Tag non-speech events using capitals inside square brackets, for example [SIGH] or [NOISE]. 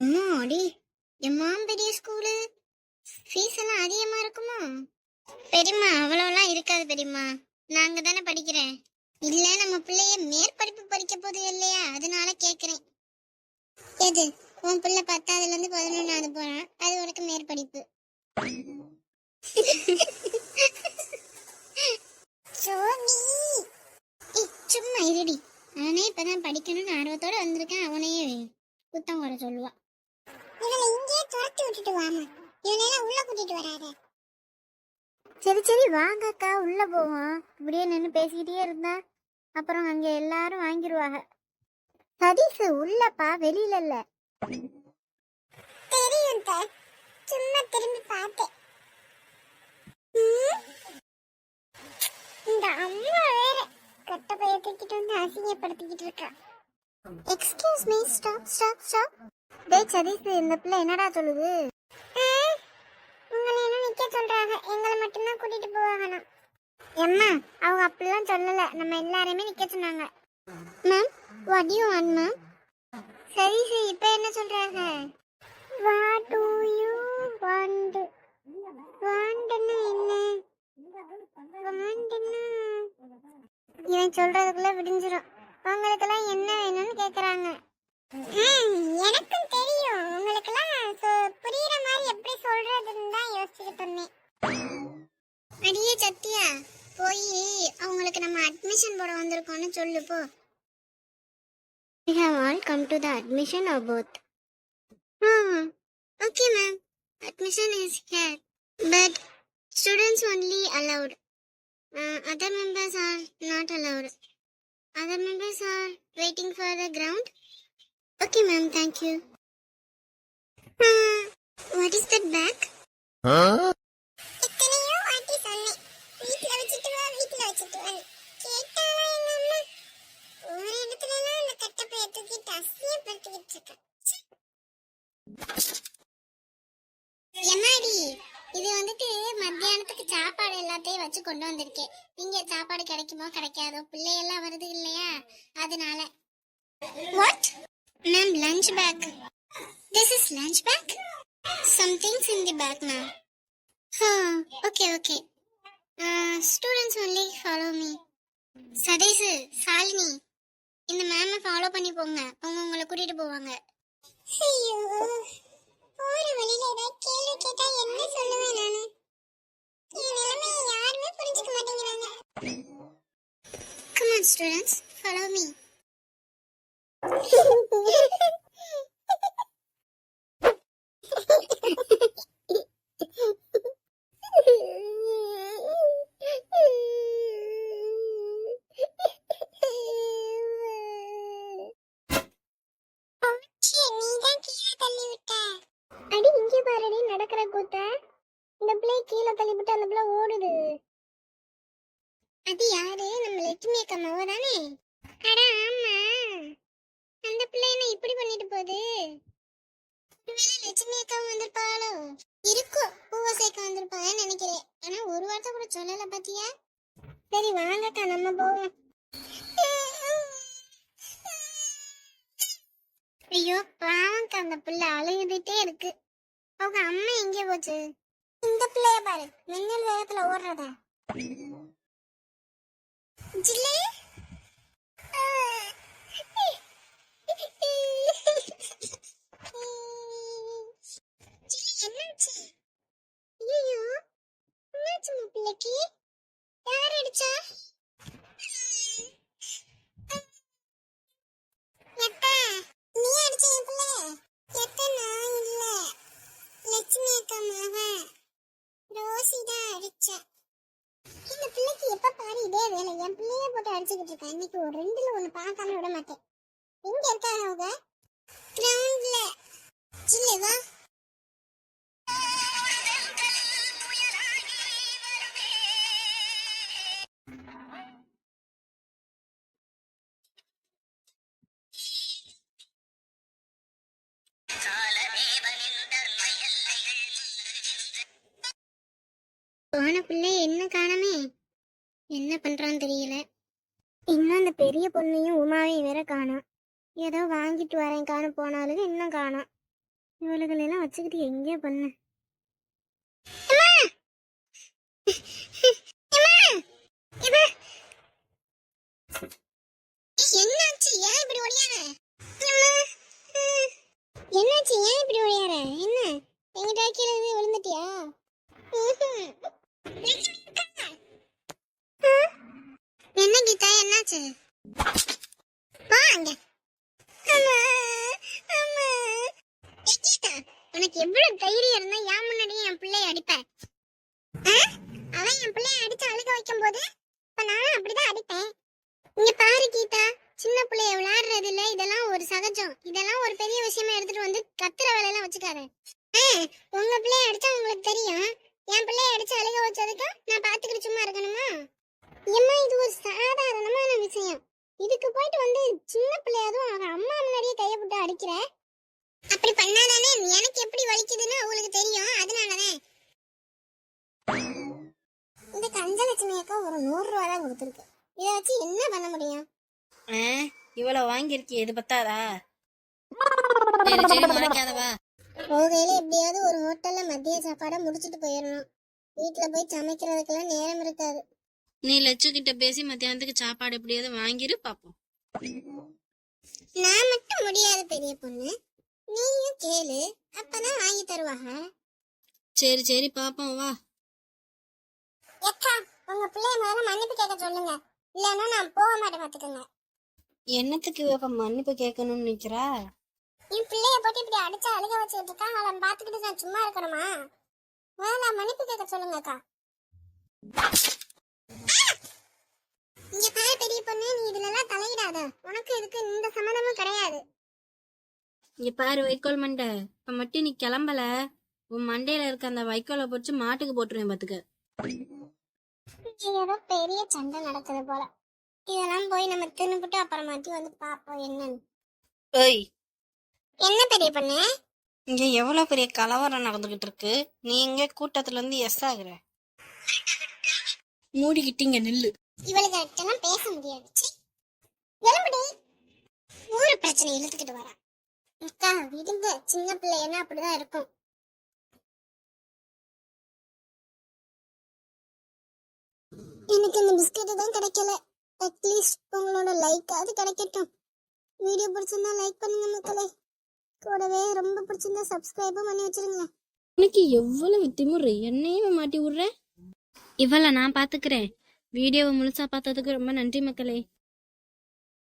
அம்மா அடி எம்மா பெரிய ஸ்கூலு. ஃபீஸ் எல்லாம் அதிகமா இருக்குமா? பெரியம்மா அவ்வளோலாம் இருக்காது பெரியம்மா. நாங்க தானே படிக்கிறேன். இல்ல நம்ம பிள்ளைய மேற்படிப்பு படிக்க போது இல்லையா? அதனால கேக்குறேன். எது? உன் பிள்ளை பத்தாவதுல இருந்து பதினொன்னாவது போறான். அது உனக்கு மேற்படிப்பு. சும்மா இருடி. நானே இப்பதான் படிக்கணும்னு ஆர்வத்தோட வந்திருக்கேன். அவனையே குத்தம் வர சொல்லுவான் துரத்தி விட்டுட்டு வாமா. இவனையெல்லாம் உள்ள கூட்டிட்டு வராத. சரி சரி வாங்க அக்கா உள்ள போவோம். இப்படியே நின்று பேசிக்கிட்டே இருந்தா அப்புறம் அங்க எல்லாரும் வாங்கிடுவாங்க சதீஷ் உள்ளப்பா வெளியில இல்ல. தெரியும் சும்மா திரும்பி பார்த்தேன். இந்த அம்மா வேற. கட்ட பைய தூக்கிட்டு வந்து அசிங்கப்படுத்திக்கிட்டு இருக்கா. Excuse me stop stop stop டேய் சதீஷ் இந்த பிள்ளை என்னடா சொல்லுது? உங்களை என்ன நிக்க சொல்றாங்க? எங்களை மட்டும்தான் கூட்டிட்டு போவாங்கண்ணா எம்மா அவங்க அப்படிலாம் சொல்லல. நம்ம எல்லாரையுமே நிக்க சொன்னாங்க. Ma'am what you want ma'am சரி சரி இப்போ என்ன சொல்றாங்க? What do you want want என்ன? வாண்ட்னா இவன் சொல்றதுக்குள்ள விடிஞ்சிரும். உங்களுக்கெல்லாம் என்ன வேணும்னு கேக்குறாங்க. அடியே சத்தியா போய் அவங்களுக்கு நம்ம அட்மிஷன் போட வந்திருக்கோம்னு சொல்லு போ We have all come to the admission of both. Hmm. Okay, ma'am. Admission is here. But students only allowed. Uh, other members are not allowed. Other members are waiting for the ground. Okay, ma'am. Thank you. what is that Uh, கட்டப்பைய அசியப்படுத்திக்கிட்டு இருக்கேன். என்னாடி? இது வந்துட்டு மத்தியானத்துக்கு சாப்பாடு எல்லாத்தையும் வச்சு கொண்டு வந்திருக்கேன் இங்க சாப்பாடு கிடைக்குமோ கிடைக்காதோ? பிள்ளையெல்லாம் வருது இல்லையா? அதனால. What ma'am lunch bag this is lunch bag somethings in the bag ma'am okay okay students only follow me சதேசு Shalini இந்த மேமை ஃபாலோ பண்ணி போங்க. அவங்க உங்களை கூட்டிட்டு போவாங்க. ஐயோ போற வழியில ஏதாவது கேள்வி கேட்டா என்ன சொல்லுவேன் நானு? என் நிலைமையை யாருமே புரிஞ்சுக்க மாட்டேங்கிறாங்க. Come on, students, follow [LAUGHS] இங்கே நடக்கிற கூத்த இந்த பிள்ளை கீழே தள்ளிவிட்டு அந்த பிள்ளை ஓடுது. அது யாரு? நம்ம லட்சுமி அக்கா மாவ தானே? அட ஆமா. அந்த பிள்ளை என்ன இப்படி பண்ணிட்டு போகுது? லட்சுமி அக்கா வந்திருப்பாளோ? இருக்கும் பூவை சேர்க்க வந்திருப்பாங்கன்னு நினைக்கிறேன். ஆனா ஒரு வார்த்தை கூட சொல்லல பாத்தியா? சரி வாங்கக்கா நம்ம போவோம். ஐயோ பாவம்க்கா அந்த பிள்ளை அழுதுட்டே இருக்கு. அவங்க அம்மா எங்கே போச்சு? இந்த பிள்ளைய பாரு. மின்னல் வேகத்துல ஓடுறதா. ஜில்லே என்னாச்சு ஐயோ என்னாச்சு உன் பிள்ளைக்கு யார் அடிச்சா எப்பா நீ அடிச்ச என் பிள்ளை எப்ப நான் இல்ல லட்சுமி அக்கா மகன் ரோசி தான் அடிச்சா இந்த பிள்ளைக்கு எப்ப பாரு இதே வேலை. என் பிள்ளைய போட்டு அடிச்சுக்கிட்டு இருக்கேன். இன்னைக்கு ஒரு ரெண்டுல ஒண்ணு பார்க்காம விட மாட்டேன். எங்க இருக்காங்க அவங்க? கிரவுண்ட்ல ஜில்லு போன பிள்ளை என்ன காணமே. என்ன பண்றான்னு தெரியல. இன்னும் அந்த பெரிய பொண்ணையும் உமாவையும் வேற காணோம். ஏதோ வாங்கிட்டு வரேன் காண போனாலும் இன்னும் காணோம். இவளுகளெல்லாம் வச்சுக்கிட்டு எங்கேயோ பண்ண. என்னாச்சு? ஏன் இப்படி ஓடியார? என்னாச்சு? ஏன் இப்படி ஓடியார? என்ன? எங்கிட்ட கீழே இருந்து விழுந்துட்டியா? என்ன கீதா என்னாச்சு? வா அங்க. கீதா, உனக்கு எவ்வளவு தைரியம் இருந்தா ஏன் முன்னாடியே என் பிள்ளைய அடிப்ப? ஆ? அவன் என் பிள்ளைய அடிச்சு அழுக வைக்கும் போது இப்ப நானும் அப்படிதான் அடிப்பேன். இங்க பாரு கீதா சின்ன பிள்ளைய விளையாடுறது இல்ல இதெல்லாம் ஒரு சகஜம். இதெல்லாம் ஒரு பெரிய விஷயமா எடுத்துட்டு வந்து கத்துற வேலையெல்லாம் வச்சுக்காத. ஆ, உங்க பிள்ளைய அடிச்சா உங்களுக்கு தெரியும். என் பிள்ளைய அடிச்சு அழுக வச்சதுக்கு நான் பாத்துக்கிட்டு சும்மா இருக்கணுமா? ஏம்மா இது ஒரு சாதாரணமான விஷயம். இதுக்கு போயிட்டு வந்து சின்ன பிள்ளையாதும் அவன் அம்மா முன்னாடியே கையை போட்டு அடிக்கிற? அப்படி பண்ணாதானே? எனக்கு எப்படி வலிக்குதுன்னு அவங்களுக்கு தெரியும். அதனாலதான். இந்த கஞ்சலட்சுமி அக்கா ஒரு நூறு ரூபா தான் கொடுத்துருக்கு. இதை வச்சு என்ன பண்ண முடியும்? இவ்வளவு வாங்கியிருக்கிய இது பத்தாதா? முறைக்காதவா போகையில எப்படியாவது ஒரு ஹோட்டல்ல மதிய சாப்பாடை முடிச்சிட்டு போயிடணும். வீட்டுல போய் சமைக்கிறதுக்கெல்லாம் நேரம் இருக்காது. நீ லட்சு கிட்ட பேசி மத்தியானத்துக்கு சாப்பாடு எப்படியாவது வாங்கிரு பாப்போம். நான் மட்டும் முடியாத பெரிய பொண்ணு. நீயும் கேளு அப்பதான் வாங்கி தருவாங்க. சரி சரி பாப்போம் வா. அக்கா உங்க பிள்ளைய முதல்ல மன்னிப்பு கேட்க சொல்லுங்க. இல்லைன்னா நான் போக மாட்டேன் பாத்துக்கோங்க. என்னத்துக்கு இவ மன்னிப்பு கேட்கணும்னு நிக்கிறா என் பிள்ளைய போட்டு இப்படி அடிச்சு அழுக வச்சுட்டு இருக்கா அவளை பாத்துக்கிட்டு நான் சும்மா இருக்கணுமா? முதல்ல மன்னிப்பு கேட்க சொல்லுங்க அக்கா. இங்க பாரு பெரிய பொண்ணு நீ இதுல எல்லாம் தலையிடாத. உனக்கு இதுக்கு இந்த சம்மதமும் கிடையாது. இங்க பாரு வைக்கோல் மண்டை. இப்ப மட்டும் நீ கிளம்பல. உன் மண்டையில இருக்க அந்த வைக்கோலை பொறிச்சு மாட்டுக்கு போட்டுருவேன் பாத்துக்க. இங்க ஏதோ பெரிய சண்டை நடக்குது போல. இதெல்லாம் போய் நம்ம தின்னுபிட்டு அப்புறமாட்டி வந்து பாப்போம் என்னன்னு. ஓய் என்ன பெரிய பொண்ணு? இங்க எவ்வளவு பெரிய கலவரம் நடந்துகிட்டு இருக்கு? நீ எங்க கூட்டத்துல இருந்து எஸ் ஆகுற? மூடிக்கிட்டீங்க நில்லு. இவளுகிட்டலாம் பேச முடியாது. ச்சீ. எலும்புடி. ஊரு பிரச்சனை இழுத்துக்கிட்டு வரா. அக்கா விடுங்க சின்ன பிள்ளைன்னா அப்படிதான் இருக்கும். எனக்கு இந்த பிஸ்கெட் தான் கிடைக்கல. அட்லீஸ்ட் உங்களோட லைக் அது கிடைக்கட்டும். வீடியோ பிடிச்சிருந்தா லைக் பண்ணுங்க மக்களே. கூடவே ரொம்ப பிடிச்சிருந்தா சப்ஸ்கிரைபும் பண்ணி வச்சிருங்க. உனக்கு எவ்வளவு திமுறை என்னையும் மாட்டி விடுற? இவ்வளவு நான் பாத்துக்கிறேன். வீடியோவை முழுசா பார்த்ததுக்கு ரொம்ப நன்றி மக்களே.